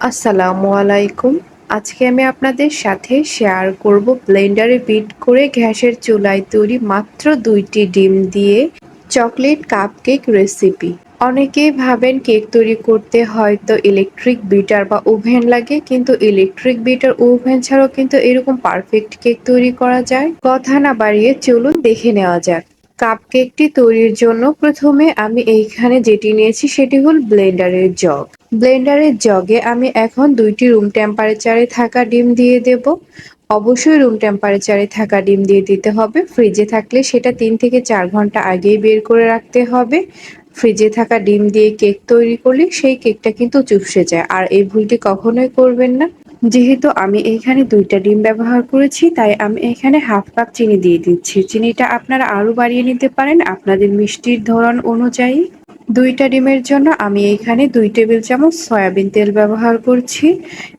আসসালামু আলাইকুম। আজকে আমি আপনাদের সাথে শেয়ার করব ব্লেন্ডারে বিট করে গ্যাসের চুলায় তৈরি মাত্র দুইটি ডিম দিয়ে চকলেট কাপকেক রেসিপি অনেকেই ভাবেন কেক তৈরি করতে হয়তো ইলেকট্রিক বিটার বা ওভেন লাগে, কিন্তু ইলেকট্রিক বিটার ওভেন ছাড়াও কিন্তু এরকম পারফেক্ট কেক তৈরি করা যায়। কথা না বাড়িয়ে চলুন দেখে নেওয়া যাক। কাপকেকটি তৈরির জন্য প্রথমে আমি এইখানে যেটি নিয়েছি, সেটি হল ব্লেন্ডারের জগ। ব্লেন্ডারের জগে আমি এখন দুইটি রুম টেম্পারেচারে থাকা ডিম দিয়ে দেব। অবশ্যই রুম টেম্পারেচারে থাকা ডিম দিয়ে দিতে হবে। ফ্রিজে থাকলে সেটা তিন থেকে চার ঘণ্টা আগেই বের করে রাখতে হবে। ফ্রিজে থাকা ডিম দিয়ে কেক তৈরি করলে সেই কেকটা কিন্তু চুপসে যায়। আর এই ভুলটি কখনোই করবেন না। যেহেতু আমি এখানে দুইটা ডিম ব্যবহার করেছি, তাই আমি এখানে হাফ কাপ চিনি দিয়ে দিচ্ছি। চিনিটা আপনারা আরও বাড়িয়ে নিতে পারেন। আপনাদের মিষ্টির ধরন অনুযায়ী। দুইটা ডিমের জন্য আমি এখানে দুই টেবিল চামচ সয়াবিন তেল ব্যবহার করছি।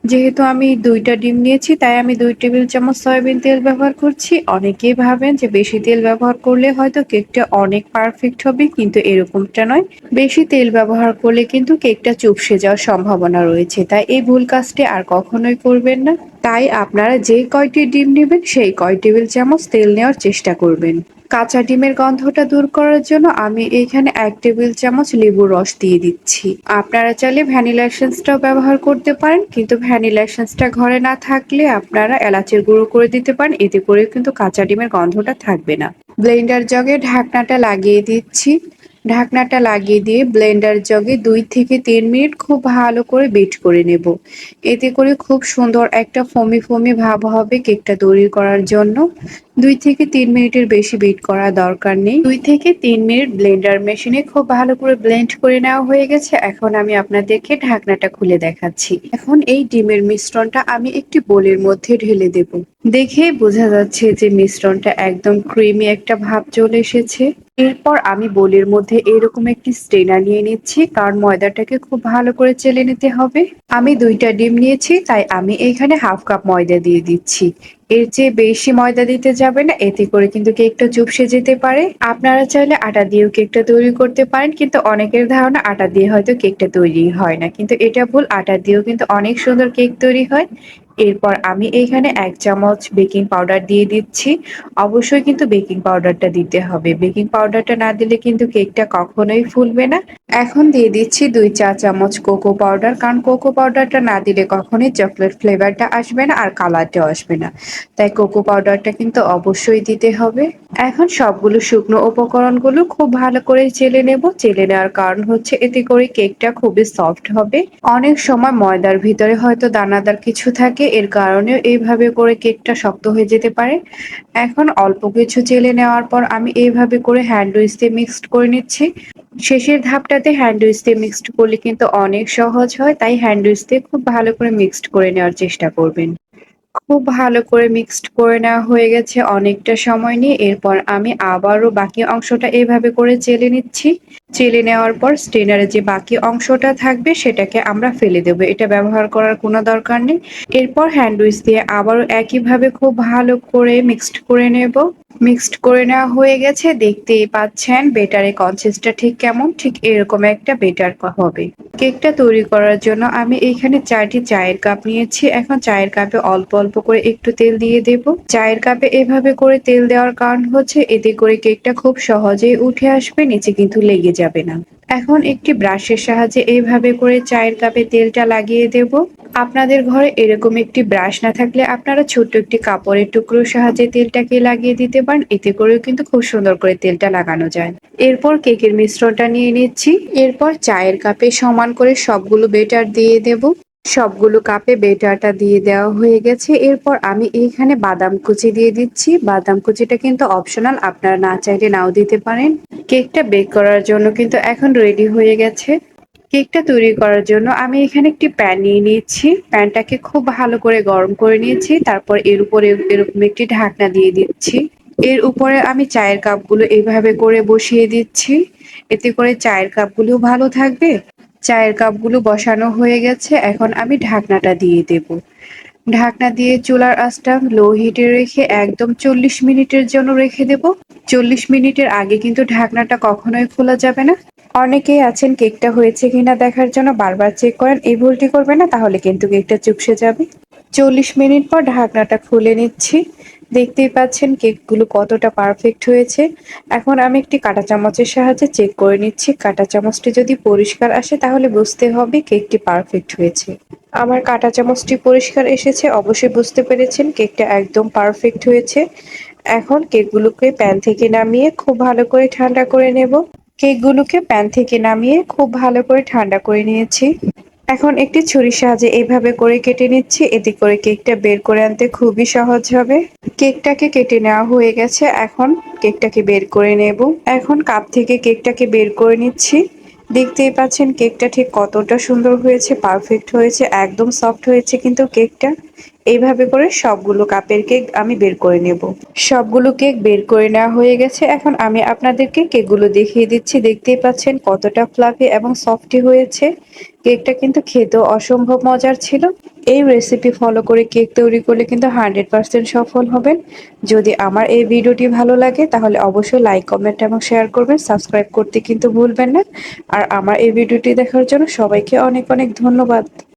যেহেতু আমি দুইটা ডিম নিয়েছি, তাই আমি দুই টেবিল চামচ সয়াবিন তেল ব্যবহার করছি। অনেকেই ভাবেন যে বেশি তেল ব্যবহার করলে হয়তো কেকটা অনেক পারফেক্ট হবে, কিন্তু এরকমটা নয়। বেশি তেল ব্যবহার করলে কিন্তু কেকটা চুপসে যাওয়ার সম্ভাবনা রয়েছে। তাই এই ভুল কাজটি আর কখনোই করবেন না। তাই আপনারা যে কয়টি ডিম নেবেন, সেই কয় টেবিল চামচ তেল নেওয়ার চেষ্টা করবেন। কাঁচা ডিমের গন্ধটা দূর করার জন্য আমি এখানে এক টেবিল চামচ লেবুর রস দিয়ে দিচ্ছি। আপনারা চাইলে ভ্যানিলা এসেন্সটাও ব্যবহার করতে পারেন, কিন্তু ভ্যানিলা এসেন্সটা ঘরে না থাকলে আপনারা এলাচের গুঁড়ো করে দিতে পারেন, এতে করে কিন্তু কাঁচা ডিমের গন্ধটা থাকবে না। ব্লেন্ডার জগে ঢাকনাটা লাগিয়ে দিচ্ছি। ঢাকনাটা লাগিয়ে দিয়ে ব্লেন্ডার জগে দুই থেকে তিন মিনিট খুব ভালো করে বিট করে নেব। এতে করে খুব সুন্দর একটা ফমি ফমি ভাব হবে কেকটা তৈরি করার জন্য। দুই থেকে তিন মিনিটের বেশি বিট করা দরকার নেই। দুই থেকে তিন মিনিট ব্লেন্ডার মেশিনে খুব ভালো করে ব্লেন্ড করে নেওয়া হয়ে গেছে। এখন আমি আপনাদেরকে ঢাকনাটা খুলে দেখাচ্ছি। এখন এই ডিমের মিশ্রণটা আমি একটি বোলের মধ্যে ঢেলে দেব। দেখে বোঝা যাচ্ছে যে মিশ্রণটা একদম ক্রিমি একটা ভাব চলে এসেছে। এরপর আমি বোলের মধ্যে এরকম একটি স্টেনার নিয়ে নিচ্ছি, কারণ ময়দাটাকে খুব ভালো করে চেলে নিতে হবে। আমি দুইটা ডিম নিয়েছি, তাই আমি এখানে হাফ কাপ ময়দা দিয়ে দিচ্ছি। এর চেয়ে বেশি ময়দা দিতে যাবে না, এতে করে কিন্তু কেকটা চুপসে যেতে পারে। আপনারা চাইলে আটা দিয়েও কেকটা তৈরি করতে পারেন, কিন্তু অনেকের ধারণা আটা দিয়ে হয়তো কেকটা তৈরি হয় না। কিন্তু এটা ভুল, আটা দিয়েও কিন্তু অনেক সুন্দর কেক তৈরি হয়। এরপর আমি এইখানে এক চামচ বেকিং পাউডার দিয়ে দিচ্ছি। অবশ্যই কিন্তু বেকিং পাউডারটা দিতে হবে। বেকিং পাউডারটা না দিলে কিন্তু কেকটা কখনোই ফুলবে না। এখন দিয়ে দিচ্ছি দুই চা চামচ কোকো পাউডার। কারণ কোকো পাউডারটা না দিলে কখনোই চকলেট ফ্লেভারটা আসবে না আর কালারটাও আসবে না। তাই কোকো পাউডারটা কিন্তু অবশ্যই দিতে হবে। এখন সবগুলো শুকনো উপকরণগুলো খুব ভালো করে চেলে নেব। চেলে নেওয়ার কারণ হচ্ছে এতে করে কেকটা খুবই সফট হবে। অনেক সময় ময়দার ভিতরে হয়তো দানাদার কিছু থাকে এর কারণেও এইভাবে করে কেকটা শক্ত হয়ে যেতে পারে। এখন অল্প কিছু চেলে নেওয়ার পর আমি এইভাবে করে হ্যান্ড দিয়ে মিক্সড করে নিচ্ছি। শেষের ধাপটাতে হ্যান্ড দিয়ে মিক্সড করলে কিন্তু অনেক সহজ হয়, তাই হ্যান্ড দিয়ে খুব ভালো করে মিক্সড করে নেওয়ার চেষ্টা করবেন। খুব ভালো করে মিক্সড করে নেওয়া হয়ে গেছে অনেকটা সময় নিয়ে। এরপর আমি আবারও বাকি অংশটা এভাবে করে চেলে নিচ্ছি। চেলে নেওয়ার পর স্টেনারে যে বাকি অংশটা থাকবে সেটাকে আমরা ফেলে দেবো। এটা ব্যবহার করার কোনো দরকার নেই। এরপর হ্যান্ডউইচ দিয়ে আবারও একইভাবে খুব ভালো করে মিক্সড করে নেব। মিক্সড করে নেওয়া হয়ে গেছে। দেখতেই পাচ্ছেন বেটারের কনসিস্টটা ঠিক কেমন? ঠিক এরকম একটা বেটার হবে। কেকটা তৈরি করার জন্য আমি এখানে চারটি চায়ের কাপ নিয়েছি। এখন চায়ের কাপে অল্প অল্প করে একটু তেল দিয়ে দেব। চায়ের কাপে এভাবে করে তেল দেওয়ার কারণ হচ্ছে, এতে করে কেকটা খুব সহজেই উঠে আসবে, নিচে কিন্তু লেগে যাবে না। এখন একটি ব্রাশের সাহায্যে এইভাবে করে চায়ের কাপে তেলটা লাগিয়ে দেব। আপনাদের ঘরে এরকম একটি ব্রাশ না থাকলে আপনারা ছোট্ট একটি কাপড়ের টুকরোর সাহায্যে তেলটাকে লাগিয়ে দিতে পারেন। এতে করেও কিন্তু খুব সুন্দর করে তেলটা লাগানো যায়। এরপর কেকের মিশ্রণটা নিয়ে নিচ্ছি। এরপর চায়ের কাপে সমান করে সবগুলো বেটার দিয়ে দেব। সবগুলো কাপে বেটারটা দিয়ে দেওয়া হয়ে গেছে। এরপর আমি এইখানে বাদাম কুচি দিয়ে দিচ্ছি। বাদাম কুচিটা কিন্তু অপশনাল আপনারা না চাইলে নাও দিতে পারেন। কেকটা বেক করার জন্য কিন্তু এখন রেডি হয়ে গেছে। কেকটা তৈরি করার জন্য আমি এখানে একটি প্যান নিয়ে নিয়েছি। প্যানটাকে খুব ভালো করে গরম করে নিয়েছি। তারপর এর উপরে এরকম একটি ঢাকনা দিয়ে দিচ্ছি। এর উপরে আমি চায়ের কাপগুলো এইভাবে করে বসিয়ে দিচ্ছি। এতে করে চায়ের কাপগুলো ভালো থাকবে। চায়ের কাপগুলো বসানো হয়ে গেছে, এখন আমি ঢাকনাটা দিয়ে দেব। ঢাকনা দিয়ে চুলার আঁচটা লো হিটে রেখে একদম চল্লিশ মিনিটের জন্য রেখে দেব। চল্লিশ মিনিটের আগে কিন্তু ঢাকনাটা কখনোই খোলা যাবে না। অনেকেই আছেন কেকটা হয়েছে কিনা দেখার জন্য বারবার চেক করেন, এই ভুলটি করবে না, তাহলে কিন্তু কেকটা চুপসে যাবে। চল্লিশ মিনিট পর ঢাকনাটা খুলে নিচ্ছি। দেখতেই পাচ্ছেন কেকগুলো কতটা পারফেক্ট হয়েছে। এখন আমি একটি কাঁটা চামচের সাহায্যে চেক করে নিচ্ছি। কাঁটা চামচটি যদি পরিষ্কার আসে তাহলে বুঝতে হবে কেকটি পারফেক্ট হয়েছে। আমার কাঁটা চামচটি পরিষ্কার এসেছে, অবশ্যই বুঝতে পেরেছেন কেকটা একদম পারফেক্ট হয়েছে। এখন কেকগুলোকে প্যান থেকে নামিয়ে খুব ভালো করে ঠান্ডা করে নেব। কেকগুলোকে প্যান থেকে নামিয়ে খুব ভালো করে ঠান্ডা করে নিয়েছি। এখন একটি ছুরির সাহায্যে এইভাবে করে কেটে নিচ্ছি এতে করে কেকটা বের করে আনতে খুবই সহজ হবে। কেকটাকে কেটে নেওয়া হয়ে গেছে, এখন কেকটাকে বের করে নেব। এখন কাপ থেকে কেকটাকে বের করে নিচ্ছি। দেখতেই পাচ্ছেন কেকটা ঠিক কতটা সুন্দর হয়েছে, পারফেক্ট হয়েছে, একদম সফট হয়েছে কিন্তু কেকটা। এইভাবে করে সবগুলো কাপের কেক আমি বের করে নেব। সবগুলো কেক বের করে নেওয়া হয়ে গেছে। এখন আমি আপনাদেরকে কেকগুলো দেখিয়ে দিচ্ছি। দেখতেই পাচ্ছেন কতটা ফ্লাফি এবং সফটি হয়েছে। কেকটা কিন্তু খেতেও অসম্ভব মজার ছিল। এই রেসিপি ফলো করে কেক তৈরি করলে কিন্তু হান্ড্রেড পার্সেন্ট সফল হবেন। যদি আমার এই ভিডিওটি ভালো লাগে, তাহলে অবশ্যই লাইক কমেন্ট এবং শেয়ার করবেন। সাবস্ক্রাইব করতে কিন্তু ভুলবেন না। আর আমার এই ভিডিওটি দেখার জন্য সবাইকে অনেক অনেক ধন্যবাদ।